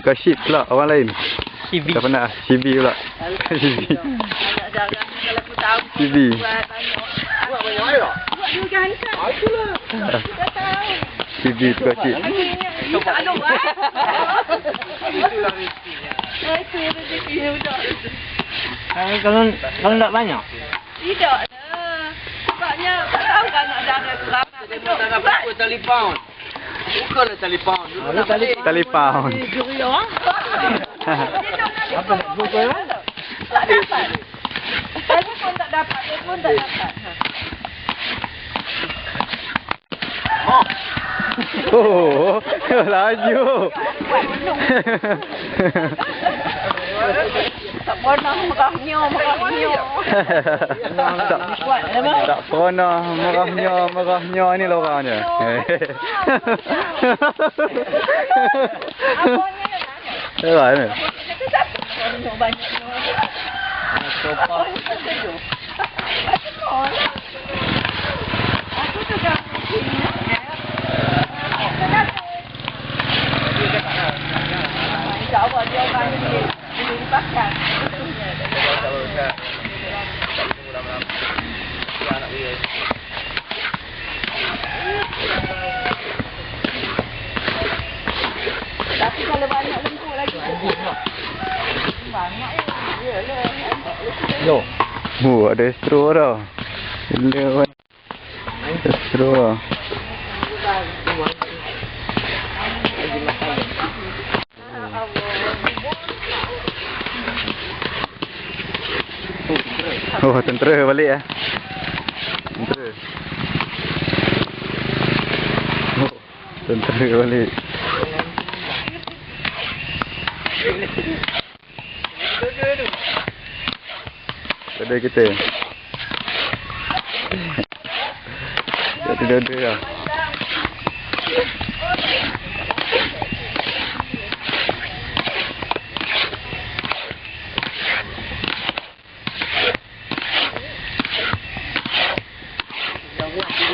Tukar ship pula orang lain. Cibi. Tak pernah. Cibi pula. Cibi. Jarang-jarang kalau aku tahu. Buat banyak. Buat itulah. Tak ada. Itulah itu budak. Kalau kalau kalau tak banyak. Tidak lah. Sebabnya tak tahu kan nak darah tu ramai. Dia tak dapat apa telefon. Bukanlah telefon. Dulu Ah, nak tali balik. Tali pound. Apa nak Google? Tak dapat. Telefon tak dapat. Telefon tak dapat. Oh, laju. Tak pernah merahnya, merahnya. tak, tak pernah merahnya, merahnya ni lah orangnya. Apanya nak tanya? Heran ni. Kata siapa? Banyak banyaknya. Oh, ini tak sejuk. Macam mana? Aku juga mungkin. InsyaAllah dia orang ni boleh dipakai. Tapi kalau banyak lembut lagi. Banyak ya. Yalah. Yo. Oh, ada straw. Gila kan. Ada straw lah. Oh, tentera balik eh. Tentera. Oh, tentera balik. Ada kita. Jadi dua-dua lah.